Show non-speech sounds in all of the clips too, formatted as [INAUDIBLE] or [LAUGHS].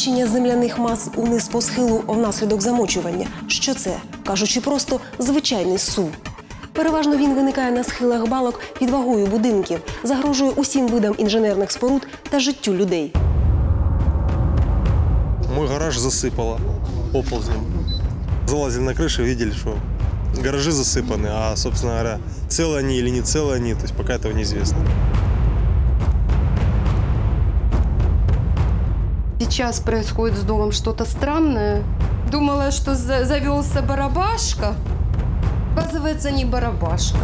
Повільне зміщення земляних мас униз по схилу внаслідок замочування. Що це? Кажучи просто, звичайний сув. Переважно він виникає на схилах балок під вагою будинків, загрожує усім видам інженерних споруд та життю людей. Мой гараж засыпало оползнем. Залазили на крышу, видели, что гаражи засыпаны, а, собственно говоря, целые они или не целые они, то есть пока этого неизвестно. Сейчас происходит с домом что-то странное. Думала, что за- завелся барабашка. Оказывается, не барабашка.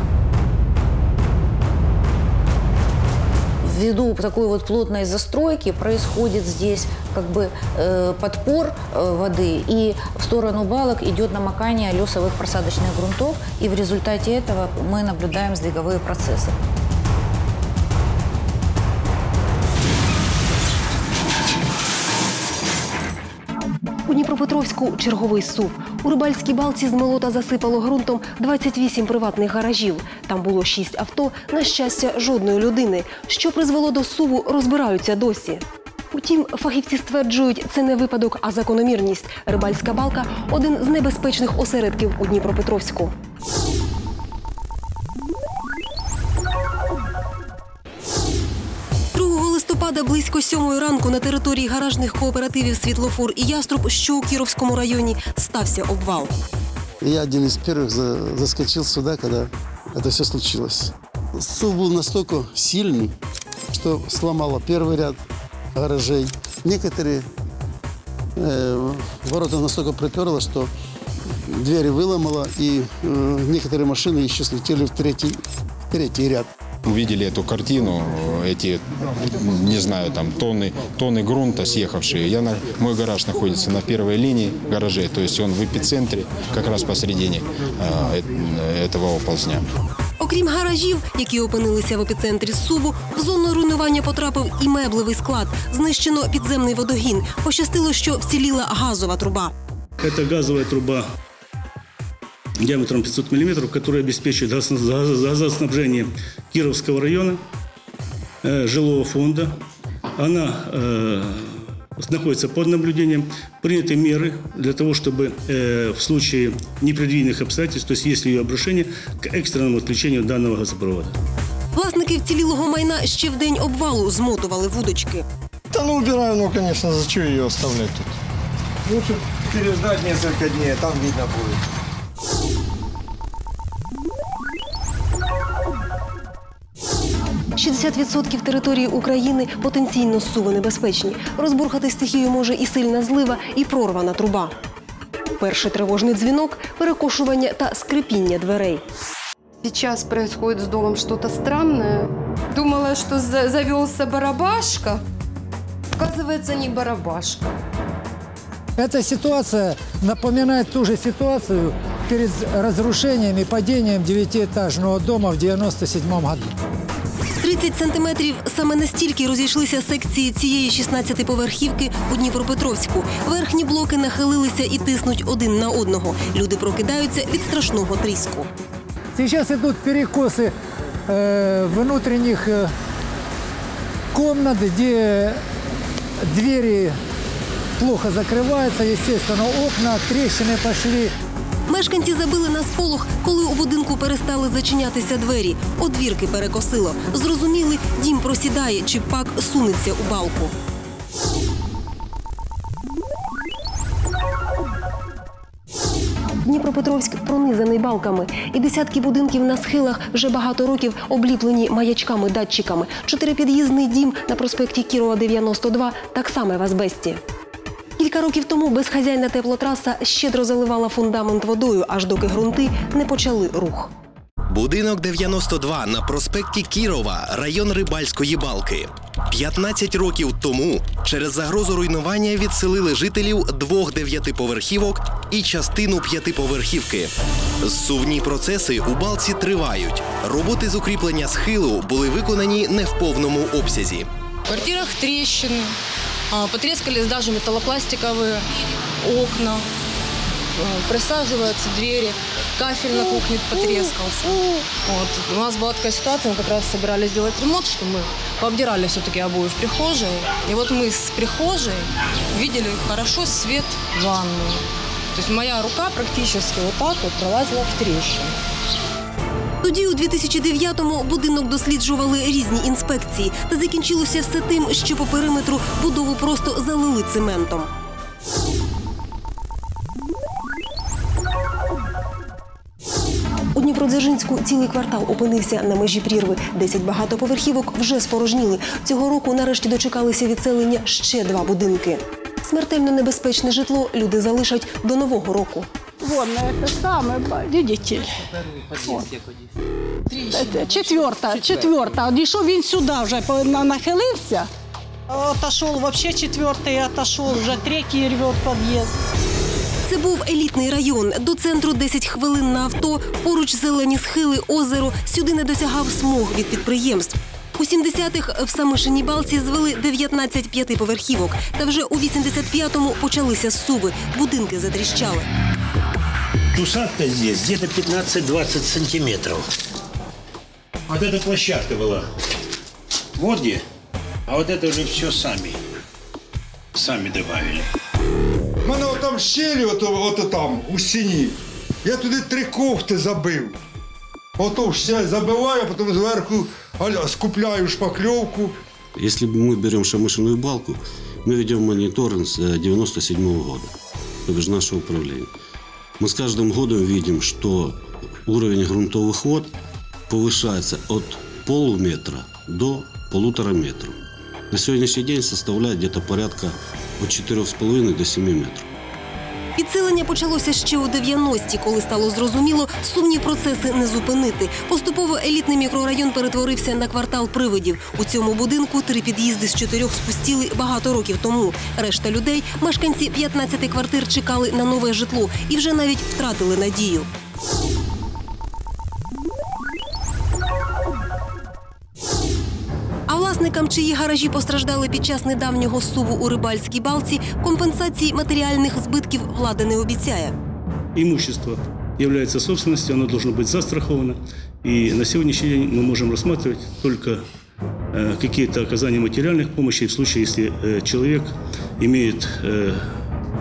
Ввиду такой вот плотной застройки происходит здесь как бы э, подпор э, воды, и в сторону балок идет намокание лесовых просадочных грунтов, и в результате этого мы наблюдаем сдвиговые процессы. Дніпропетровську черговий сув. У рибальській балці з та засипало ґрунтом 28 приватних гаражів. Там було 6 авто, на щастя, жодної людини. Що призвело до суву, розбираються досі. Утім, фахівці стверджують, це не випадок, а закономірність. Рибальська балка один з небезпечних осередків у Дніпропетровську. листопада близько сьомої ранку на території гаражних кооперативів Світлофор і Яструб, що у Кіровському районі, стався обвал. Я один из первых за- заскочил сюда, когда это все случилось. Сув был настолько сильный, что сломало первый ряд гаражей. Некоторые э, ворота настолько приперло, что двери выломало, и э, некоторые машины еще слетели в третий, в третий ряд. Увидели эту картину, эти, не знаю, там тонны, тонны грунта съехавшие. Я на, мой гараж находится на первой линии гаражей, то есть он в эпицентре, как раз посередине э, э, этого оползня. Окрім гаражів, які опинилися в епіцентрі суву, в зону руйнування потрапив і меблевий склад. Знищено підземний водогін. Пощастило, що вціліла газова труба. Это газовая труба диаметром 500 мм, которая обеспечивает газ- газ- газоснабжение Кировского района, э, жилого фонда. Она э, находится под наблюдением. Приняты меры для того, чтобы э, в случае непредвиденных обстоятельств, то есть если ее обрушение, к экстренному отключению данного газопровода. Власники вцілілого майна ще в день обвалу змотували вудочки. Да ну убираю, ну конечно, зачем ее оставлять тут? Лучше переждать несколько дней, а там видно будет. 60% території України потенційно сувонебезпечні. Розбурхати стихію може і сильна злива, і прорвана труба. Перший тривожний дзвінок перекошування та скрипіння дверей. Сейчас происходит с домом что-то странное. Думала, что за- завелся барабашка. Оказывается, не барабашка. Эта ситуация напоминает ту же ситуацию перед разрушением и падением девятиэтажного дома в 97 году. 30 сантиметрів саме настільки розійшлися секції цієї 16-поверхівки у Дніпропетровську. Верхні блоки нахилилися і тиснуть один на одного. Люди прокидаються від страшного тріску. Сейчас идут перекосы э, внутренних э, комнат, где двери плохо закрываются, естественно, окна, трещины пошли. Мешканці забили на сполох, коли у будинку перестали зачинятися двері. Одвірки перекосило. Зрозуміли, дім просідає чи пак сунеться у балку. Дніпропетровськ пронизаний балками, і десятки будинків на схилах вже багато років обліплені маячками-датчиками. Чотирипід'їзний дім на проспекті Кірова 92 так само в азбесті. Кілька років тому безхазяйна теплотраса щедро заливала фундамент водою, аж доки ґрунти не почали рух. Будинок 92 на проспекті Кірова, район Рибальської балки. 15 років тому через загрозу руйнування відселили жителів двох дев'ятиповерхівок і частину п'ятиповерхівки. Зсувні процеси у балці тривають. Роботи з укріплення схилу були виконані не в повному обсязі. В квартирах трещины, а, потрескались даже металлопластиковые окна. э, присаживаются двери, кафель на кухне потрескался. Вот. У нас была такая ситуация, мы как раз собирались сделать ремонт, что мы пообдирали все-таки обои в прихожей. И вот мы с прихожей видели хорошо свет в ванную. То есть моя рука практически вот так вот пролазила в трещину. Тоді, у 2009-му, будинок досліджували різні інспекції, та закінчилося все тим, що по периметру будову просто залили цементом. У Дніпродзержинську цілий квартал опинився на межі прірви. Десять багатоповерхівок вже спорожніли. Цього року нарешті дочекалися відселення ще два будинки. Смертельно небезпечне житло люди залишать до нового року. Вон, это самое, видите? Вот. Это четверта, четверта. Дійшов він сюди вже по- на- нахилився. Отошел, вообще четвертый отошел, уже третий рвет подъезд. Це був елітний район. До центру 10 хвилин на авто, поруч зелені схили, озеро. Сюди не досягав смог від підприємств. У 70-х в Самишиній Балці звели 19 п'ятиповерхівок. Та вже у 85-му почалися зсуви. Будинки затріщали. Усадка здесь где-то 15-20 сантиметров. Вот эта площадка была. Вот где. А вот это уже все сами. Сами добавили. У мене там щелі, ото, ото там, у стіні. Я туди три кофти забив. Ото все забиваю, а потім зверху аля, скупляю шпакльовку. Если мы берем шамышиную балку, мы ведем мониторинг с 97 года, то бишь нашего управления. Мы с каждым годом видим, что уровень грунтовых вод повышается от полуметра до полутора метров. На сегодняшний день составляет где-то порядка от 4,5 до 7 метров. Підсилення почалося ще у 90-ті, коли стало зрозуміло, сумні процеси не зупинити. Поступово елітний мікрорайон перетворився на квартал привидів. У цьому будинку три під'їзди з чотирьох спустіли багато років тому. Решта людей, мешканці 15 квартир, чекали на нове житло і вже навіть втратили надію. власникам, чиї гаражі постраждали під час недавнього суву у рибальській балці, компенсації матеріальних збитків влада не обіцяє. Имущество является собственностью, оно должно быть застраховано. И на сегодняшний день мы можем рассматривать только э, какие-то оказания материальных помощи в случае, если э, человек имеет э,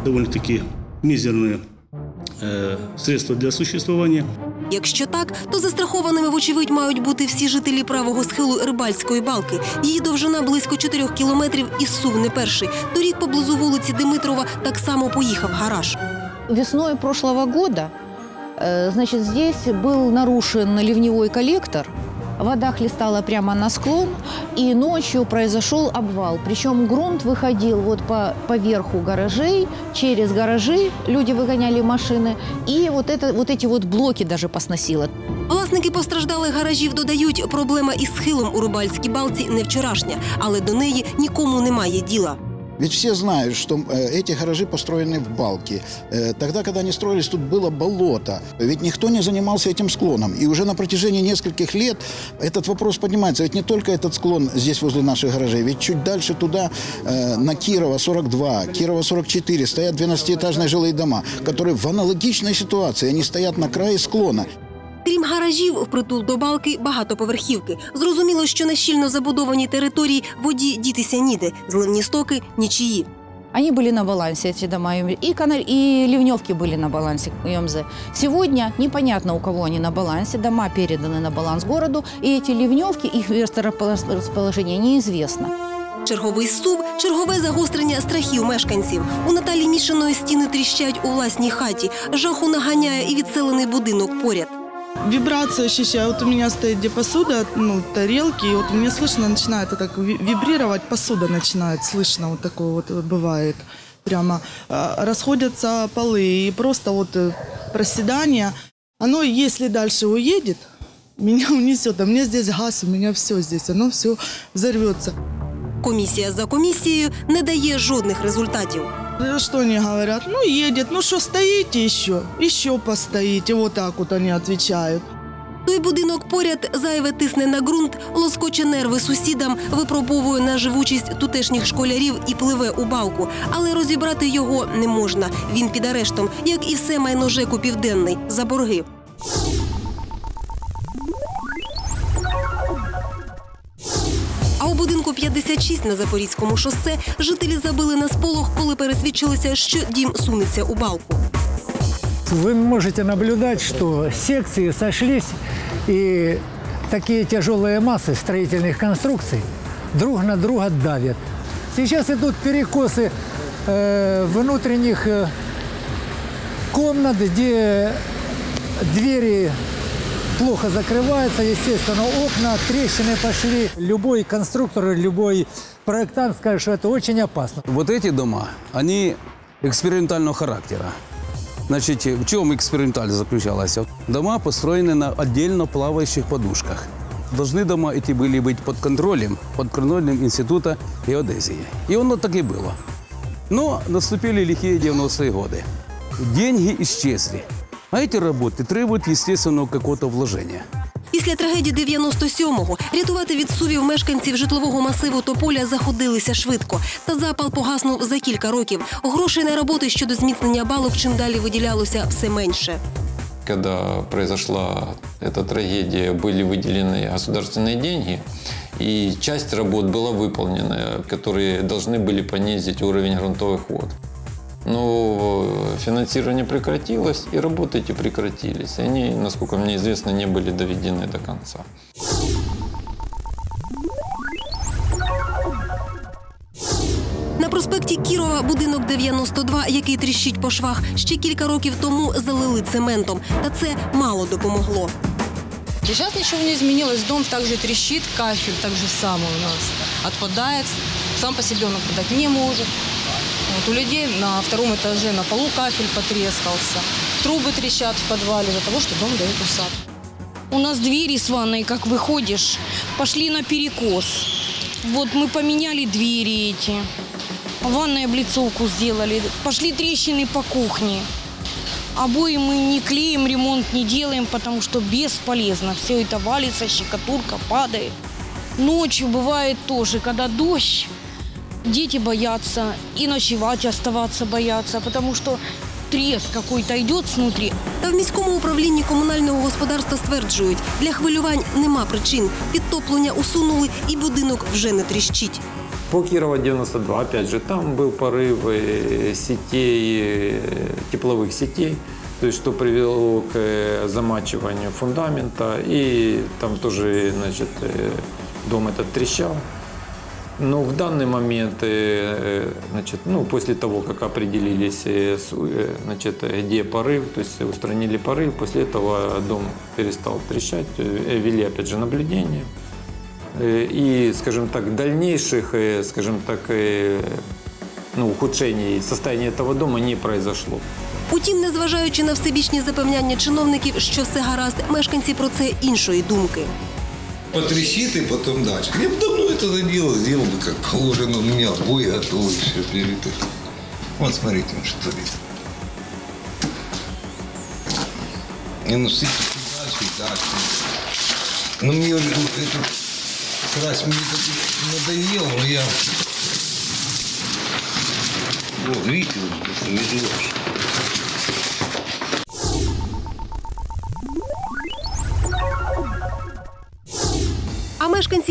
довольно-таки мизерные э, средства для существования. Якщо так, то застрахованими, вочевидь, мають бути всі жителі правого схилу рибальської балки. Її довжина близько 4 кілометрів і сув не перший. Торік поблизу вулиці Димитрова так само поїхав гараж. Весною прошлого года, значить, значит, здесь был нарушен ливневой коллектор. Вода хлестала прямо на склон, и ночью произошел обвал. Причем грунт выходил вот по, по верху гаражей, через гаражи люди выгоняли машины, и вот, это, вот эти вот блоки даже посносило. Власники постраждалих гаражів додають, проблема із схилом у рибальській балці не вчорашня, але до неї нікому немає діла. Ведь все знают, что э, эти гаражи построены в балке. Э, Тогда, когда они строились, тут было болото. Ведь никто не занимался этим склоном. И уже на протяжении нескольких лет этот вопрос поднимается. Ведь не только этот склон здесь возле наших гаражей. Ведь чуть дальше туда, э, на Кирова 42, Кирова 44, стоят 12-этажные жилые дома, которые в аналогичной ситуации. Они стоят на крае склона. Крім гаражів, впритул до балки багатоповерхівки. Зрозуміло, що на щільно забудованій території воді дітися ніде. Зливні стоки нічиї. Они были на балансе, эти дома, и, каналь, и ливневки были на балансе ЮМЗ. Сегодня непонятно, у кого они на балансе, дома переданы на баланс городу, и эти ливневки, их месторасположение неизвестно. Черговий сув, чергове загострення страхів мешканців. У Наталі Мішиної стіни тріщать у власній хаті. Жаху наганяє і відселений будинок поряд. Вибрацию ощущаю. Вот у меня стоит где посуда, ну, тарелки, и вот мне слышно, начинает это так ви- вибрировать, посуда начинает, слышно вот такое вот бывает. Прямо а, расходятся полы, и просто вот э, проседание. Оно, если дальше уедет, меня [LAUGHS] унесет, а мне здесь газ, у меня все здесь, оно все взорвется. Комісія за комісією не дає жодних результатів. Э, Что они говорят? Ну, едет, ну что, стоите еще? Еще постоите. Вот так вот они отвечают. Той будинок поряд зайве тисне на ґрунт, лоскоче нерви сусідам, випробовує на живучість тутешніх школярів і пливе у балку. Але розібрати його не можна. Він під арештом, як і все майно ЖЕКу південний за борги. А у будинку 56 на Запорізькому шосе жителі забили на сполох, коли пересвідчилися, що дім сунеться у балку. Вы можете наблюдать, что секции сошлись и такие тяжелые массы строительных конструкций друг на друга давят. Сейчас идут перекосы э, внутренних э, комнат, где двери Плохо закрываются, естественно, окна, трещины пошли. Любой конструктор, любой проектант скажет, что это очень опасно. Вот эти дома, они экспериментального характера. Значит, в чем эксперименталь заключалась? Дома построены на отдельно плавающих подушках. Должны дома эти были быть под контролем, под контролем Института геодезии. И оно так и было. Но наступили лихие 90-е годы. Деньги исчезли. А эти работы требуют естественного какого-то вложения. Після трагедії 97-го рятувати від сувів мешканців житлового масиву Тополя заходилися швидко. Та запал погаснув за кілька років. Грошей на роботи щодо зміцнення балок чим далі виділялося все менше. Когда произошла эта трагедия, были выделены государственные деньги, и часть работ была выполнена, которые должны были понизить уровень грунтовых вод. Но финансирование прекратилось, и работы эти прекратились. И Они, насколько мне известно, не были доведены до конца. На проспекті Кірова будинок 92, який тріщить по швах, ще кілька років тому залили цементом. Та це мало допомогло. Сейчас ничего не изменилось. Дом также трещит, кафель так же самое у нас отпадает. Сам по себе он отпадать не может. У людей на втором этаже на полу кафель потрескался. Трубы трещат в подвале из-за того, что дом дает усад. У нас двери с ванной, как выходишь, пошли на перекос. Вот мы поменяли двери эти. Ванной облицовку сделали. Пошли трещины по кухне. Обои мы не клеим, ремонт не делаем, потому что бесполезно. Все это валится, щекотурка падает. Ночью бывает тоже, когда дождь, дети боятся и ночевать оставаться боятся, потому что треск какой-то идет снутри. Та в міському управлінні комунального господарства стверджують, для хвилювань нема причин. Підтоплення усунули і будинок вже не тріщить. По Кирова 92, опять же, там был порыв э, сетей, э, тепловых сетей, то есть что привело к э, замачиванию фундамента, и там тоже, значит, э, дом этот трещал. Но в данный момент, э, э, значит, ну, после того, как определились, э, с- э, значит, где порыв, то есть устранили порыв, после этого дом перестал трещать, э, вели, опять же, наблюдение. Э, И, скажем так, дальнейших, э, скажем так, э, ну, ухудшений состояния этого дома не произошло. Утім, незважаючи на всебічні запевняння чиновників, що все гаразд, мешканці про це іншої думки. Потрясит и потом дальше. Я бы давно это заделал, сделал бы как положено. У меня обои готовы, все перерыто. Вот смотрите, он что творит. Не, ну сыпьте дальше и дальше. Ну мне уже этот крась мне надоел, но я... Вот, видите, вот, что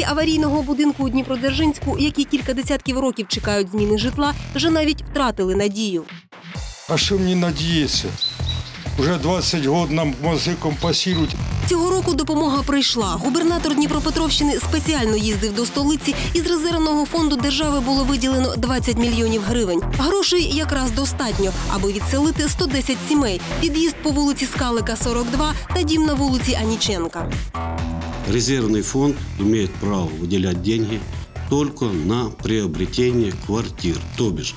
Аварійного будинку у Дніпродзержинську, які кілька десятків років чекають зміни житла, вже навіть втратили надію. А що мені надіятися? Уже 20 років нам мозги компасірують. Цього року допомога прийшла. Губернатор Дніпропетровщини спеціально їздив до столиці. Із резервного фонду держави було виділено 20 мільйонів гривень. Грошей якраз достатньо, аби відселити 110 сімей. Під'їзд по вулиці Скалика, 42 та дім на вулиці Аніченка. Резервный фонд имеет право выделять деньги только на приобретение квартир. То бишь,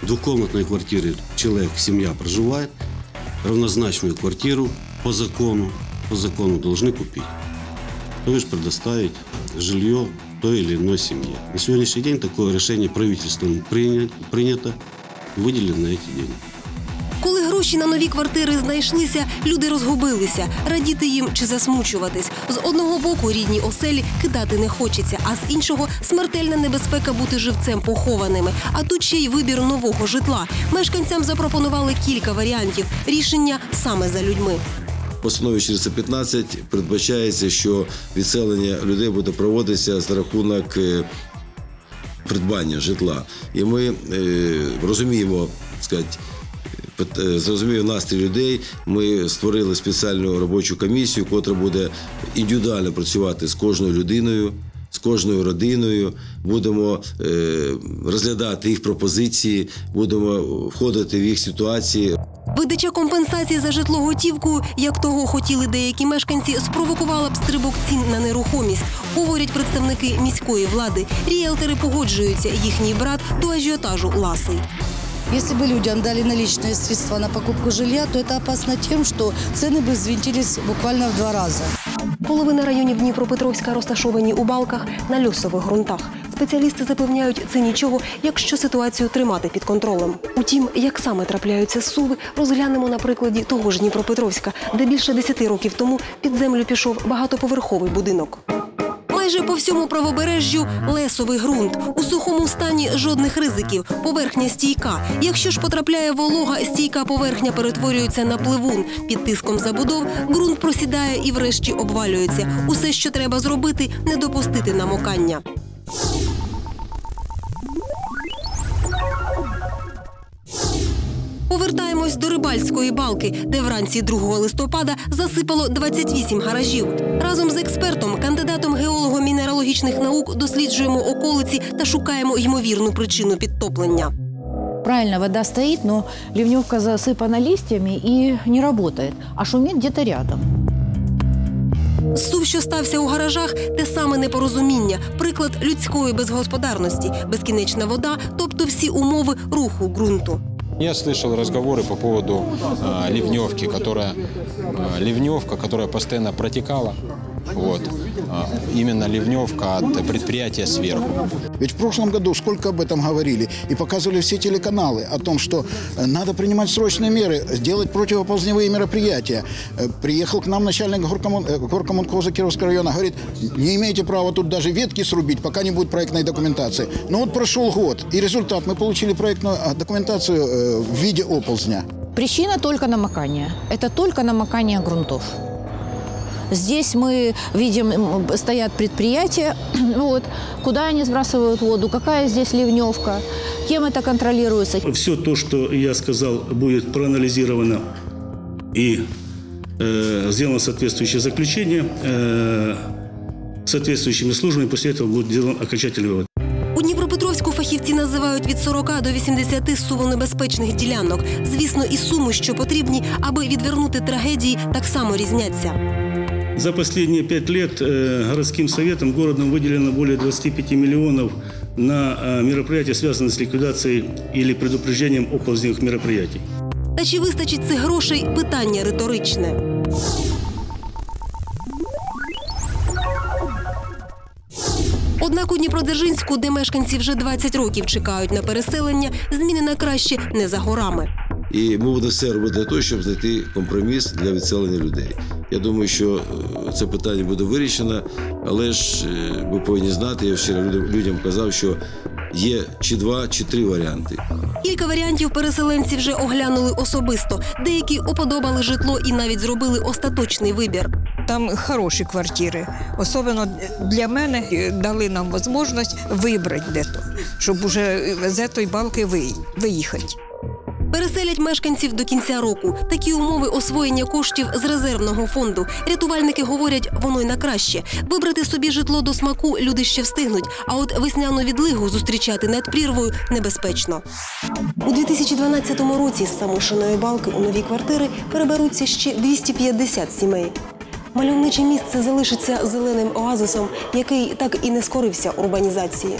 в двухкомнатной квартире человек, семья проживает, равнозначную квартиру по закону, по закону должны купить. То бишь, предоставить жилье той или иной семье. На сегодняшний день такое решение правительством приня- принято, выделены эти деньги. Гроші на нові квартири знайшлися, люди розгубилися. Радіти їм чи засмучуватись. З одного боку рідні оселі кидати не хочеться, а з іншого смертельна небезпека бути живцем похованими. А тут ще й вибір нового житла. Мешканцям запропонували кілька варіантів. Рішення саме за людьми. Постанові 415 передбачається, що відселення людей буде проводитися за рахунок е, придбання житла. І ми е, розуміємо, сказати, зрозумів настрій людей. Ми створили спеціальну робочу комісію, котра буде індивідуально працювати з кожною людиною. З кожною родиною будемо е, розглядати їх пропозиції, будемо входити в їх ситуації. Видача компенсації за житло готівкою, як того хотіли деякі мешканці, спровокувала б стрибок цін на нерухомість. Говорять представники міської влади. Ріелтори погоджуються. Їхній брат до ажіотажу ласий. Если бы людям дали наличные средства на покупку жилья, то это опасно тем, что цены бы взвинтились буквально в два раза. Половина районів Дніпропетровська розташовані у балках на льосових ґрунтах. Спеціалісти запевняють, це нічого, якщо ситуацію тримати під контролем. Утім, як саме трапляються суви, розглянемо на прикладі того ж Дніпропетровська, де більше 10 років тому під землю пішов багатоповерховий будинок. Майже по всьому правобережжю лесовий ґрунт. У сухому стані жодних ризиків. Поверхня стійка. Якщо ж потрапляє волога, стійка поверхня перетворюється на пливун. Під тиском забудов ґрунт просідає і врешті обвалюється. Усе, що треба зробити, не допустити намокання. Повертаємось до рибальської балки, де вранці 2 листопада засипало 28 гаражів. Разом з експертом, геолого-мінералогічних наук, досліджуємо околиці та шукаємо ймовірну причину підтоплення. Правильно, вода стоит, но ливневка засыпана листьями и не работает, а шумит где-то рядом. Сув, що стався у гаражах, те саме непорозуміння, приклад людської безгосподарності, безкінечна вода, тобто всі умови руху ґрунту. Я слышал разговоры по поводу э, ливневки, которая э, ливневка, которая постоянно протекала. Вот. А, именно ливневка от предприятия сверху. Ведь в прошлом году сколько об этом говорили и показывали все телеканалы о том, что э, надо принимать срочные меры, сделать противоползневые мероприятия. Э, Приехал к нам начальник горкомон, э, Кировского района, говорит, не имеете права тут даже ветки срубить, пока не будет проектной документации. Но вот прошел год, и результат, мы получили проектную а, документацию в виде оползня. Причина только намокания. Это только намокание грунтов. Здесь мы видим, м, стоят предприятия, [CLEARS THROAT] вот, куда они сбрасывают воду, какая здесь ливневка, кем это контролируется. Все то, что я сказал, будет проанализировано и э, сделано соответствующее заключение э, соответствующими службами. После этого будет сделан окончательный вывод. У Дніпропетровську фахівці називають від 40 до 80 сувонебезпечних ділянок. Звісно, і суми, що потрібні, аби відвернути трагедії, так само різняться. За последние пять лет э, городским советом городом выделено более 25 миллионов на э, мероприятия, связанные с ликвидацией или предупреждением оползневых мероприятий. Та чи вистачить цих грошей питання риторичне. Однак у Дніпродзержинську, де мешканці вже 20 років чекають на переселення, зміни на краще не за горами. І ми будемо все робити для того, щоб знайти компроміс для відселення людей. Я думаю, що е, це питання буде вирішено, але ж е, ви повинні знати, я вчора людям, казав, що є чи два, чи три варіанти. Кілька варіантів переселенці вже оглянули особисто. Деякі оподобали житло і навіть зробили остаточний вибір. Там хороші квартири. Особливо для мене е, дали нам можливість вибрати де-то, щоб уже з цієї балки виїхати. Переселять мешканців до кінця року. Такі умови освоєння коштів з резервного фонду. Рятувальники говорять, воно й на краще. Вибрати собі житло до смаку люди ще встигнуть. А от весняну відлигу зустрічати над прірвою небезпечно. У 2012 році з Самишиної балки у нові квартири переберуться ще 250 сімей. Мальовниче місце залишиться зеленим оазисом, який так і не скорився урбанізації.